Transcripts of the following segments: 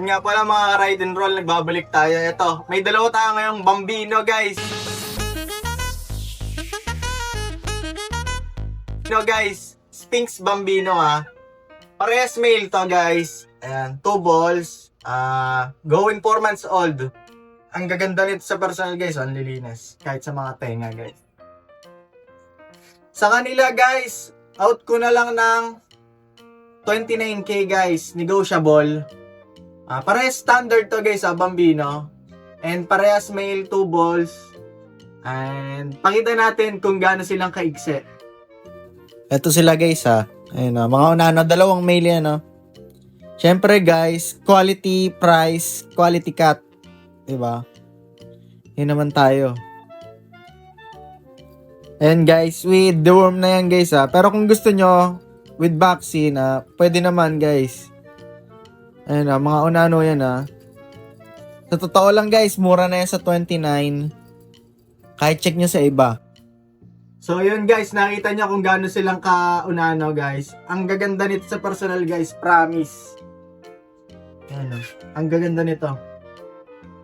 Yun nga pala mga ride and roll, nagbabalik tayo. Ito, may dalawa tayo ngayong bambino guys. No guys, Sphinx Bambino ha. Parehas male to guys. Ayan, two balls. Ah, going 4 months old. Ang gaganda nito sa personal guys, ang lilinis. Kahit sa mga tenga guys. Sa kanila guys, out ko na lang ng 29k guys, negotiable. Ah, parehas standard to guys sa Bambino. And parehas male two balls. And pakita natin kung gaano silang kaigse. Ito sila guys ha. Ayun na, mga unano, dalawang male yan no. Siyempre guys, quality price, quality cut. 'Di ba? Yun naman tayo. And guys, with deworm na yan guys ha. Pero kung gusto nyo, with vaccine ha, pwede naman guys. Ayun na, mga unano yan ha. Sa totoo lang guys, mura na yan sa 29. Kahit check nyo sa iba. So yun guys, nakita nyo kung gaano silang kaunano guys. Ang gaganda nito sa personal guys, promise. Ayan o. Ang gaganda nito.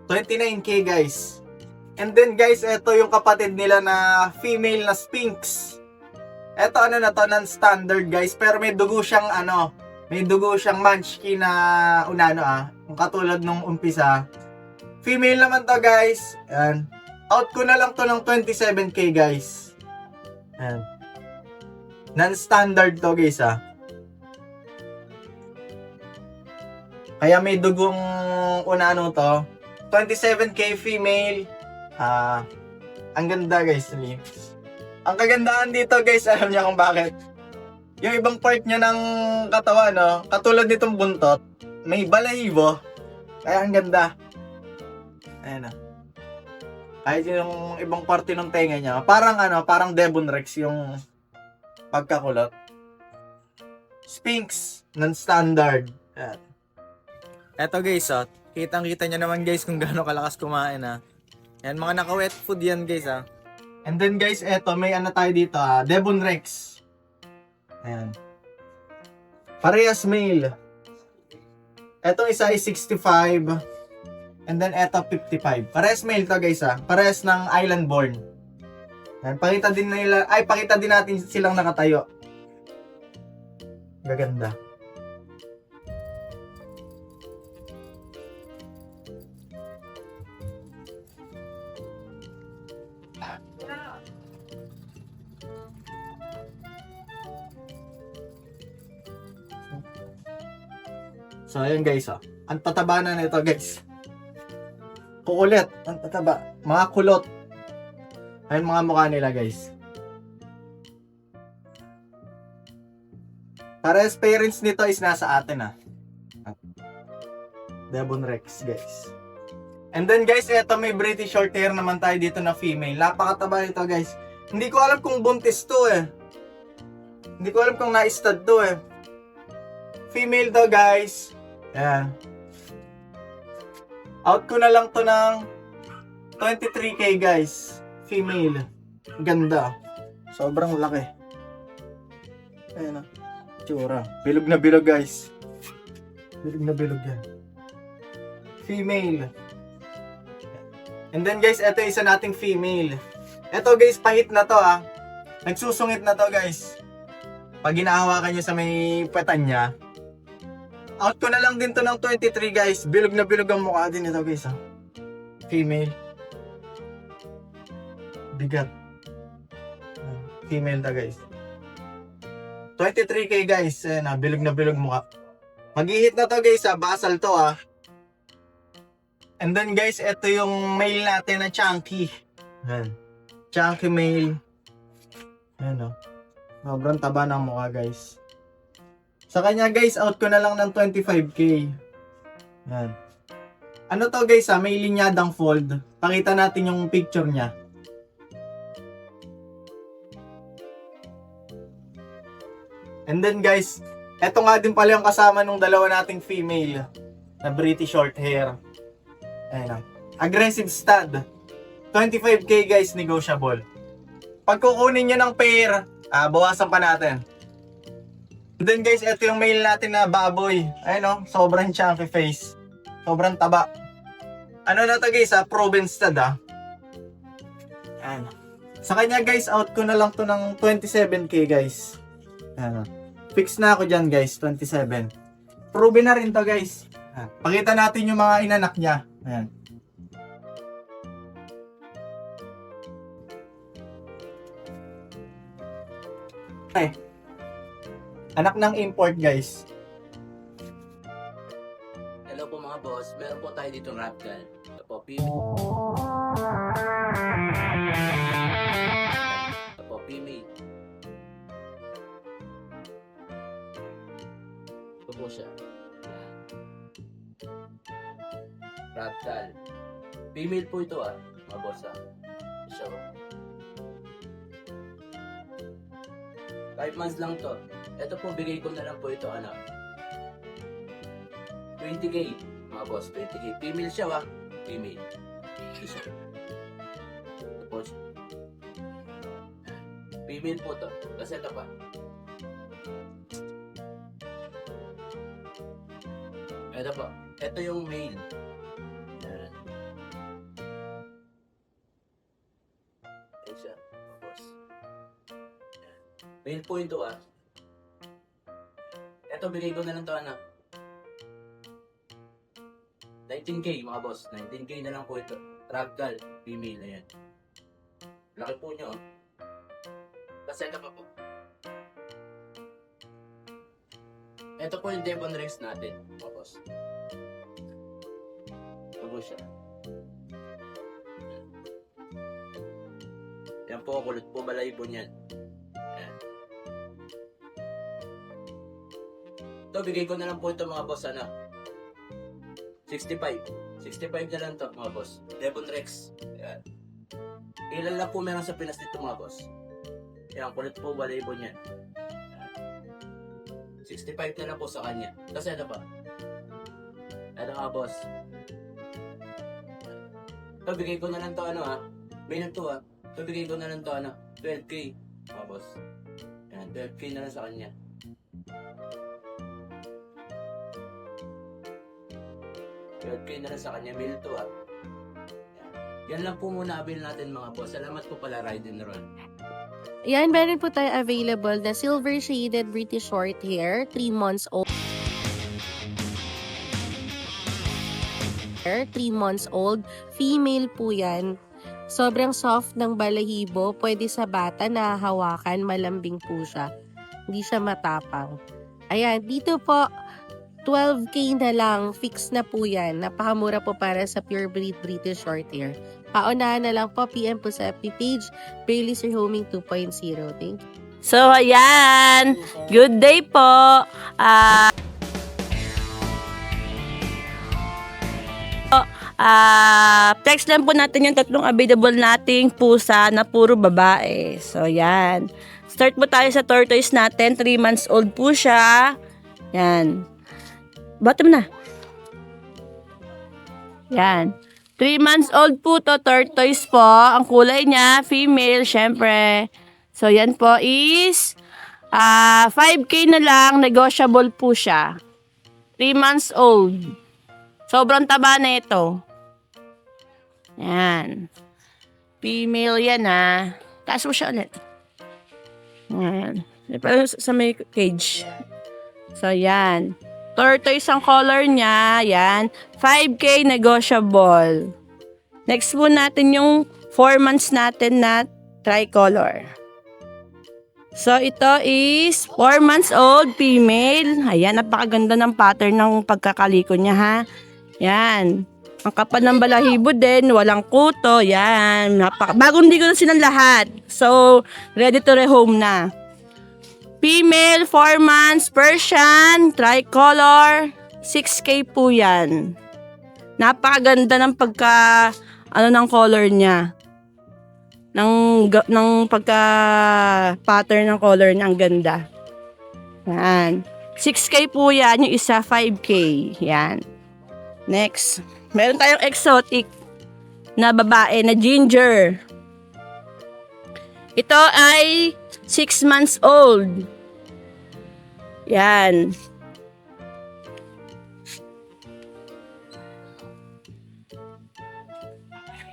29k guys. And then guys, ito yung kapatid nila na female na Sphinx. Ito ano na to, non-standard guys. Pero may dugo siyang ano, may dugo siyang munchkin na unano ah. Katulad nung umpisa. Female naman to guys. Ayan. Out ko na lang to ng 27k guys. Ayan. Non-standard to guys ah. Kaya may dugong unano to. 27k female. Ah, ang ganda guys. Lee. Ang kagandahan dito guys, alam niya kung bakit. Yung ibang part niya ng katawan, no? Katulad nitong buntot, may balahibo. Kaya ang ganda. Ayan na. Kahit yung ibang parte ng tenga niya, parang ano, parang Devon Rex yung pagkakulot. Sphinx, non-standard. Ayan. Eto guys, oh. Kitang-kita niyo naman guys kung gaano kalakas kumain, ha. Yan, mga naka-wet food yan guys, ha. And then guys, eto, may ano tayo dito, ha. Devon Rex. Ayan. Parehas male. Etong isa is 65. And then eto 55. Parehas male to guys ha. Parehas ng island born. Ayan, pakita din nila, ay pakita din natin silang nakatayo. Gaganda. So ayun guys oh. Ang tataba na nito guys. Kukulit. Ang tataba. Mga kulot. Ayun mga mukha nila guys. Pares parents nito is nasa atin ah. Devon Rex guys. And then guys, eto may British short hair naman tayo dito na female. Napakataba nito guys. Hindi ko alam kung buntis to eh. Hindi ko alam kung na-stud to eh. Female to guys. Ayan. Out ko na lang to ng 23k guys. Female. Ganda. Sobrang laki. Ayan o. Tsura. Bilog na bilog guys. Bilog na bilog yan. Female. And then guys, ito isa nating female. Ito guys, pahit na to ah. Nagsusungit na to guys. Pag ginahawakan nyo sa may petan niya, Out ko na lang din to ng 23 guys. Bilog na bilog ang mukha din ito guys. ah. Female. Bigat. Ah, Female ta guys. 23k guys. Ayan na, bilog na bilog mukha. Mag-hit na to guys ah. Basal to ah. And then guys, ito yung male natin na chunky. Ayan. Chunky male. Ayan oh. Sobrang taba ng mukha guys. Sa kanya guys, out ko na lang ng 25k. Yan. Ano to guys ha, may linyadang fold. Pakita natin yung picture niya. And then guys, eto nga din pala yung kasama nung dalawa nating female na British short hair. Ayan na. Aggressive stud. 25k guys, negotiable. Pag kukunin nyo ng pair, ah, bawasan pa natin. Then guys, ito yung mail natin na baboy. Ayun oh, sobrang chunky face. Sobrang taba. Ano na to guys ha? Proven stud ha. Ayan. Sa kanya guys, out ko na lang to ng 27k guys. Ayan. oh. Fix na ako dyan guys, 27. Proven na rin to guys. Ayan. Pakita natin yung mga inanak niya. Ayan. Okay. Anak ng import guys. Hello po mga boss, meron po tayo dito Rapgal. Ito po, P. Ito po, PMA. Ito po siya. Yan. Rapgal. Female po ito ah, mga boss ah. Siya po. 5 months lang to. Ito po, bigay ko na lang po ito, ano, 20k, mga boss, 20k. Female siya, wa? Female. Isa. Tapos, female po to. Kasi ito pa. Ito po. Ito yung male. Yan. Ayan siya, boss. Yan. Male po ito ah. Ito, bigay ko na lang to anak. 19k mga boss. 19k na lang po ito. Ragdoll. Female na yan. Laki po nyo. oh. Kasi ito pa po. Ito po yung Devon Rex natin mga boss. Po siya. Yan po, kulot po balay po niyan. Ito, bigay ko na lang po ito mga boss, ano. 65. 65 na lang to mga boss. Devon Rex. Yan. Ilan lang po meron sa Pinas dito mga boss. Yan, kulit po balayibo niyan. Yan. 65 na lang po sa kanya. Kasi ano pa? Ano nga boss? Ito, bigay ko na lang to ano ha. May na to ha. Ito, bigay ko na lang to ano. 12k. Mga boss. Yan, 12k na lang sa kanya. Third kayo na lang sa kanya, mail to ah. Yan. Yan lang po muna avail natin mga boss. Salamat po pala, Ride and Run. Yan, meron po tayo available na silver shaded British short hair, 3 months old. 3 months old. Female po yan. Sobrang soft ng balahibo. Pwede sa bata na hawakan. Malambing po siya. Hindi siya matapang. Ayan, dito po, 12k na lang. Fix na po yan. Napakamura po para sa pure breed British short hair. Paunahan na lang po. PM po sa FB page. Bailey Sir Homing 2.0. Thank you. So, ayan. Good day po. Ah... Ah, text lang po natin yung tatlong available nating pusa na puro babae. So, yan. Start po tayo sa tortoise natin. 3 months old po siya. Yan. Bottom na. Yan. 3 months old po to, tortoise po. Ang kulay niya, female, syempre. So, yan po is ah 5K na lang, negotiable po siya. 3 months old. Sobrang taba na ito. Yan. Female yan ha. Taas mo siya ulit. Yan. Parang sa may cage. So, yan. Tortoise ang color niya. Yan. 5K negotiable. Next po natin yung 4 months natin na tricolor. So, ito is 4 months old, female. Ayan, napakaganda ng pattern ng pagkakaliko niya, ha? Yan. Ang kapal ng balahibo din, walang kuto. Yan. Napaka Bagong ligo na silang lahat. So, ready to rehome na. Female, 4 months, Persian, tricolor, 6K po yan. Napakaganda ng pagka, ano ng color niya. Ng, ng pagka pattern ng color niya, ang ganda. Yan. 6K po yan, yung isa 5K. Yan. Next. Meron tayong exotic na babae na ginger. Ito ay 6 months old. Yan.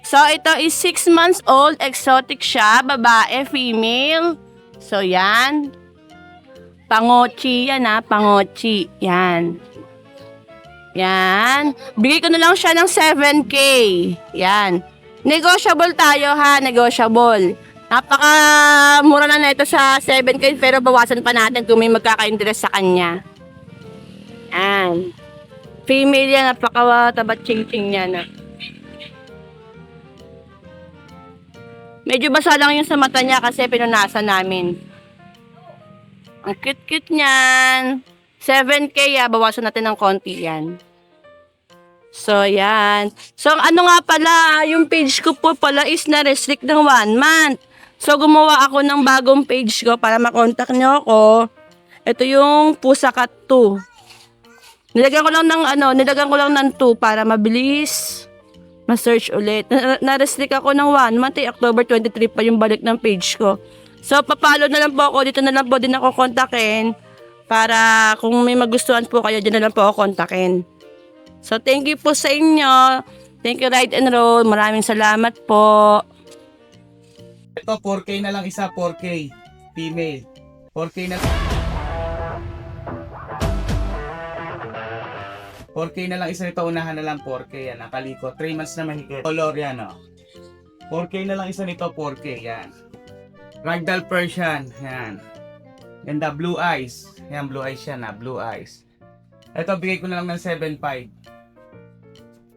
So, ito is 6 months old. Exotic siya. Babae, female. So, yan. Pangochi yan ha. Pangochi. Yan. Yan. Bigay ko na lang siya ng 7K. Yan. Negotiable tayo ha. Negotiable. Napaka mura na nito sa 7K pero bawasan pa natin kung may magkaka-interest sa kanya. Yan. Female yan. Napaka tabat ching-ching yan. ah. Medyo basa lang yung sa mata niya kasi pinunasan namin. Ang cute-cute niyan. 7K, ah, bawasan natin ng konti yan. So, yan. So, ano nga pala, yung page ko po pala is na-restrict ng one month. So, gumawa ako ng bagong page ko para makontak niyo ako. Ito yung Pusakat 2. Nilagyan ko lang ng ano, nilagyan ko lang ng 2 para mabilis ma-search ulit. Na- Na-restrict ako ng 1 month, eh, October 23 pa yung balik ng page ko. So, papalo na lang po ako. Dito na lang po din ako kontakin. Para kung may magustuhan po kayo, dyan na lang po ako kontakin. So, thank you po sa inyo. Thank you, Ride and Roll. Maraming salamat po. Ito, 4K na lang isa, 4K. Female. 4K na 4K na lang isa nito, unahan na lang 4K yan, nakaliko. 3 months na mahigit. Color yan, oh. 4K na lang isa nito, 4K, yan. Ragdoll Persian, yan. Ganda, blue eyes. Yan, blue eyes yan, ah, blue eyes. Ito, bigay ko na lang ng 7.5.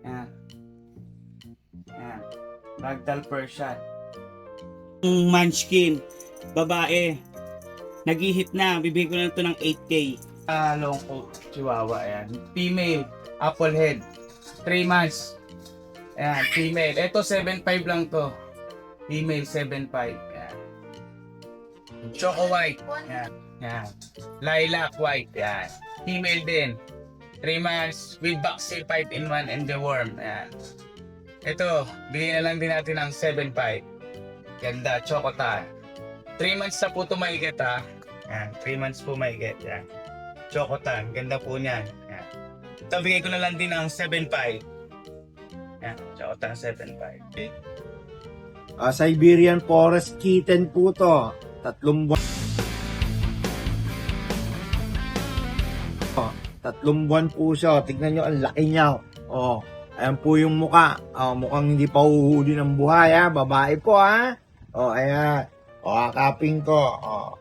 Yan. Yan. Ragdoll Persian. Yung munchkin, babae, nag-hit na, bibigyan ko na ito ng 8K. Ah, long coat, chihuahua, ayan. Female, apple head, 3 months. Ayan, female. Ito, 7.5 lang to. Female, 7.5. Ayan. Choco white. Ayan. Ayan. Lilac white. Ayan. Female din. 3 months with vaccine 5 in 1 and the worm. Ayan. Ito, bigyan na lang din natin ng 7.5. Ganda, Chocotan. 3 months na po ito mahigit ha. Yan, 3 months po mahigit. Yan. Chocotan, ganda po niyan. Yan. Ito, bigay ko na lang din ng 7.5. Yan, Chocotan 7.5. Ah, Siberian Forest Kitten po to. Tatlong buwan. Oh, tatlong buwan po siya. Tignan nyo, ang laki niya. Oh, ayan po yung muka. Oh, mukhang hindi pa uhuhuli ng buhay, ha? Babae po, ha? Oh, ayan. Oh, akaping ko. Oh.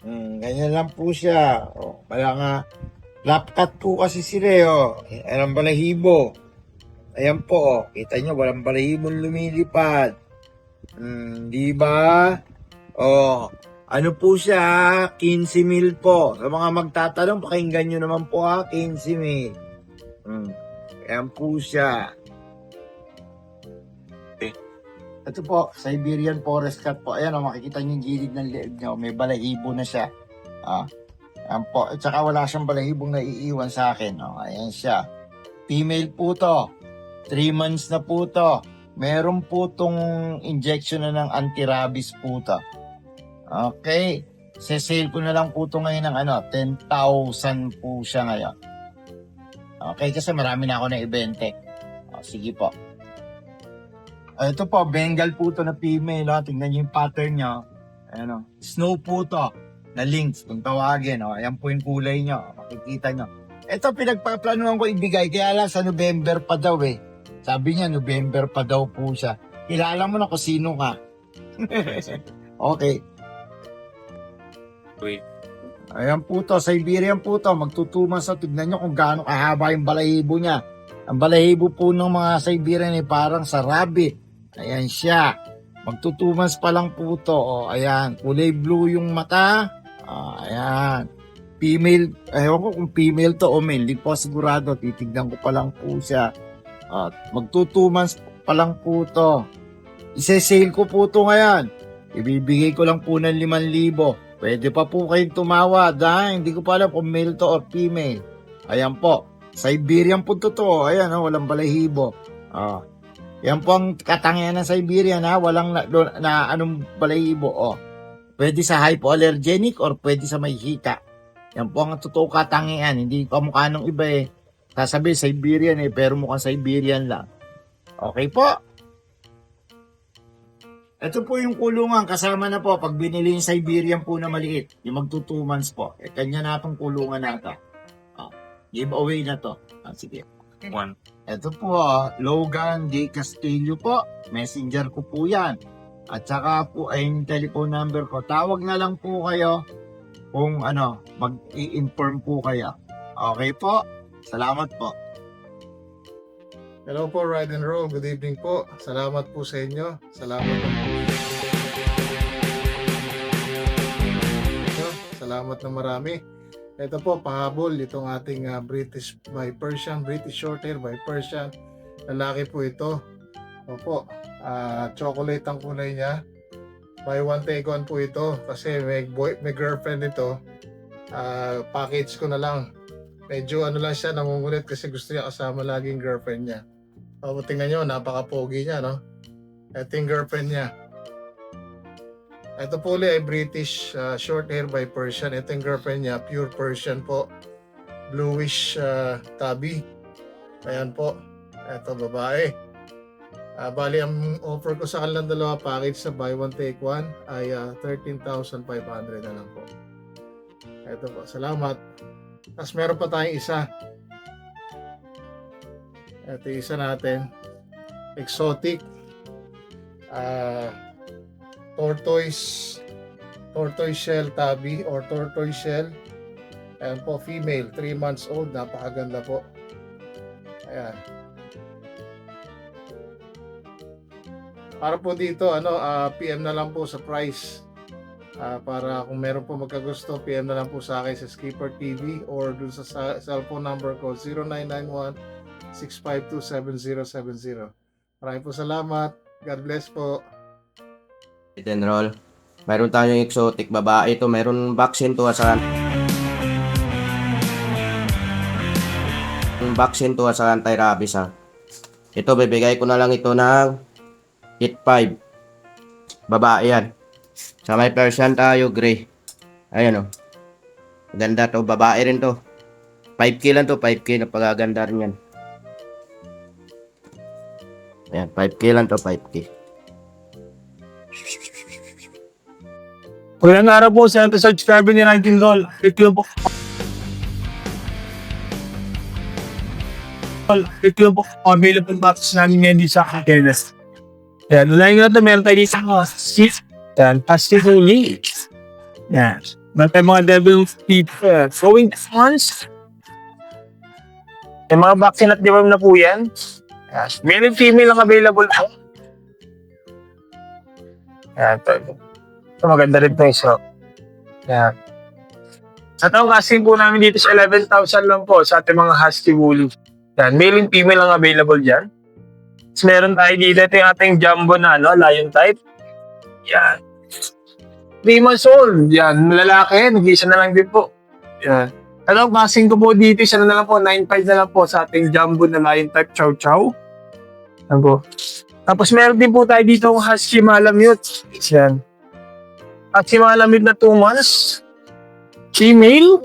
Hmm, ganyan lang po siya. Oh, kaya nga, lapkat po kasi sila, eh, oh. Ayan balahibo. Ayan po, oh. Kita nyo, walang balahibong lumilipad. Hmm, di ba? Oh, ano po siya? 15 mil po. Sa mga magtatanong, pakinggan nyo naman po ha, 15 mil. Hmm. Ayan po siya. Ito po, Siberian Forest Cat po. Ayan, oh, makikita nyo yung gilid ng leeg niya. May balahibo na siya. Ah, ayan po. At saka wala siyang balahibong naiiwan sa akin. Oh, ayan siya. Female po to. 3 months na po to. Meron po tong injection na ng anti-rabies po to. Okay. Se-sale ko na lang po to ngayon ng ano, 10,000 po siya ngayon. Okay, kasi marami na ako na ibente. O, sige po. Ah, ito po, Bengal po to na female. Oh. Tingnan niyo yung pattern niya. Ayan o. Snow po to. Na links, kung tawagin. O. Ayan po yung kulay niyo. Makikita niyo. Ito, pinagpaplanuhan ko ibigay. Kaya lang sa November pa daw eh. Sabi niya, November pa daw po siya. Kilala mo na kung sino ka. okay. Wait. Ayan po to, Siberian po to. Magtutuman sa, tignan nyo kung gaano kahaba yung balahibo niya. Ang balahibo po ng mga Siberian ay parang sa rabbit. Ayan siya. Magtutumans pa lang po to. O, ayan, kulay blue yung mata. Ah, ayan. Female, ewan ko kung female to o male. Hindi po sigurado. Titignan ko pa lang po siya. At magtutumans pa lang po to. Ise-sale ko po to ngayon. Ibibigay ko lang po ng 5,000. Pwede pa po kayong tumawad ha. Hindi ko pa alam kung male to or female. Ayan po. Siberian po to. Ayan ha, walang balahibo. Ah. Yan po ang katangian ng Siberian ha. Walang na, na anong balahibo. Oh. Pwede sa hypoallergenic or pwede sa may hika. Yan po ang totoo katangian. Hindi pa mukha nung iba eh. Sasabi Siberian eh, pero mukhang Siberian lang. Okay po. Ito po yung kulungan, kasama na po pag binili yung Siberian po na maliit, yung magto 2 months po. Eh, kanya na itong kulungan na ito. Oh, giveaway na to. Ah, sige. One. Ito po, ah, Logan D. Castillo po. Messenger ko po yan. At saka po ay yung telephone number ko. Tawag na lang po kayo kung ano, mag-i-inform po kayo. Okay po. Salamat po. Hello po, Ride and Roll. Good evening po. Salamat po sa inyo. Salamat po. Salamat na marami. Ito po, pahabol itong ating ah, British by Persian, British Shorthair by Persian. Lalaki po ito. Opo, ah, chocolate ang kulay niya. Buy one take one po ito kasi may, boy, may girlfriend ito. Ah, package ko na lang. Medyo ano lang siya, nangungulit kasi gusto niya kasama laging girlfriend niya. O, tingnan nyo, napaka-pogi niya, no? Ito yung girlfriend niya. Ito po ulit ay British uh, short hair by Persian. Ito yung girlfriend niya, pure Persian po. Bluish uh, tabby. Ayan po. Ito babae. Ah, bali, ang offer ko sa kanilang dalawa package sa buy one take one ay ah, 13,500 na lang po. Ito po. Salamat. Tapos meron pa tayong isa. Ito isa natin. Exotic. ah tortoise tortoise shell tabby or tortoise shell. Ayan po, female, 3 months old, napakaganda po. Ayan. Para po dito, ano, ah, PM na lang po sa price. Ah, para kung meron po magkagusto, PM na lang po sa akin sa Skipper TV or dun sa, sa cellphone number ko 0991 6527070. Maraming po salamat. God bless po. Hit and. Mayroon tayong exotic babae to. Mayroon vaccine to sa vaccine to sa anti-rabies ha. Ito, bibigay ko na lang ito ng hit 5. Babae yan. Sa may Persian tayo, gray. Ayan o. Ganda to. Babae rin to. 5K lang to. 5K na pagaganda rin yan. Ayan, 5K lang to. 5K. Magandang araw po sa subscriber ni 19 Roll. Ito yung po. Yung po available box namin ngayon dito sa Kenes. Yan, unahin ko na ito. Meron tayo dito sa seat. Yan, plastic only. Yan. Meron tayo mga devil. Uh, going once. Yung mga vaccine at deworm na po yan. Yes. Male and female ang available po. Yan, ito. Ito maganda rin ito isa. Yan. At ang casting po namin dito sa 11,000 lang po sa ating mga husky woolly. Yan, male and female ang available dyan. Tapos meron tayo dito, ito yung ating jumbo na ano, lion type. Yan. 3 months old. Yan, lalaki, nag-isa na lang din po. Yan. At ang casting ko po dito, isa na lang po, 9.5 na lang po sa ating jumbo na lion type chow chow. Yan po. Tapos meron din po tayo dito yung husky malamute. Yan. At si malamit na 2 months. Female.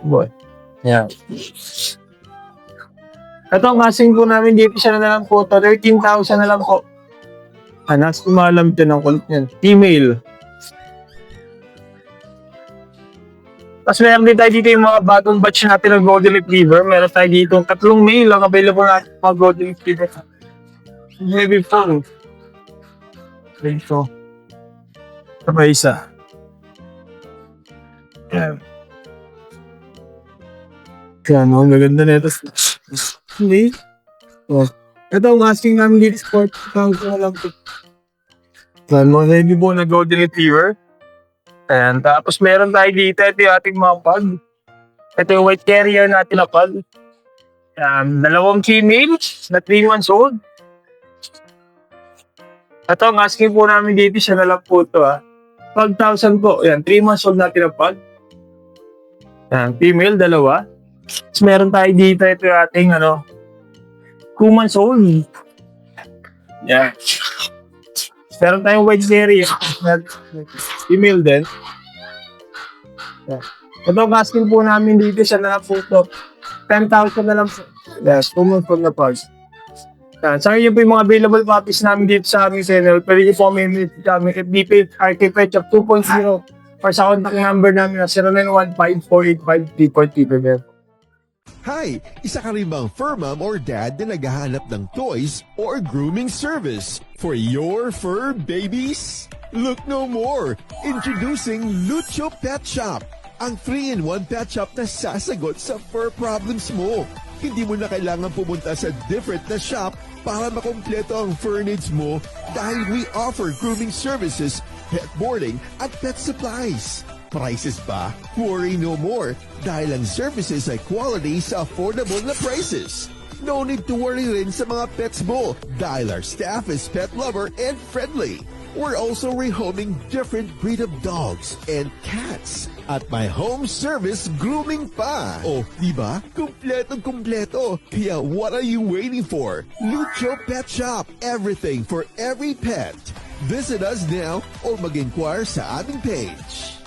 Boy. Yeah. Ito ang kasing po namin dito siya na lang po. to 13,000 na lang po. Anak, si malamit na ng kulit niyan. Female. Tapos meron din tayo dito yung mga bagong batch natin ng Golden Retriever. Meron tayo dito tatlong male ang available natin mga Golden Retriever. Heavy phone. Dito. Ito pa isa. Yan. Yan, oh, maganda na ito. Hindi. Oh. Ito ang asking namin dito sport. Tawag ko lang ito. Yan, mga heavy bone na golden retriever. Ayan, tapos meron tayo dito. Ito yung ating mga pug. Ito yung white carrier natin na pug. Yan, dalawang female na 3 months old. Ito, ang asking po namin dito, siya na lang po ito ah. 12,000 po. Yan, 3 months old na pug. Yan, female, dalawa. Tapos meron tayo dito, ito yung ating ano, 2 months old. Yan. Meron tayong white series. Female din. Yan. Ito, ang asking po namin dito, siya na po ito. 10,000 na lang po. Yes, 2 months old na pug. Yan. Sa inyo po yung mga available puppies namin dito sa aming channel. Pwede niyo po kami i-meet sa aming FDP RK Pet Shop 2.0 or sa contact number namin na 0915-485-3.3. Hi! Isa ka rin bang fur mom or dad na naghahanap ng toys or grooming service for your fur babies? Look no more! Introducing Lucho Pet Shop, ang 3-in-1 pet shop na sasagot sa fur problems mo. Hindi mo na kailangan pumunta sa different na shop para makompleto ang fur needs mo dahil we offer grooming services, pet boarding, at pet supplies. Prices ba? Worry no more dahil ang services ay quality sa affordable na prices. No need to worry rin sa mga pets mo dahil our staff is pet lover and friendly. We're also rehoming different breed of dogs and cats at my home service grooming pa. Oh, di ba? Kumpletong kumpleto. Kaya what are you waiting for? Lucho Pet Shop. Everything for every pet. Visit us now or mag-inquire sa aming page.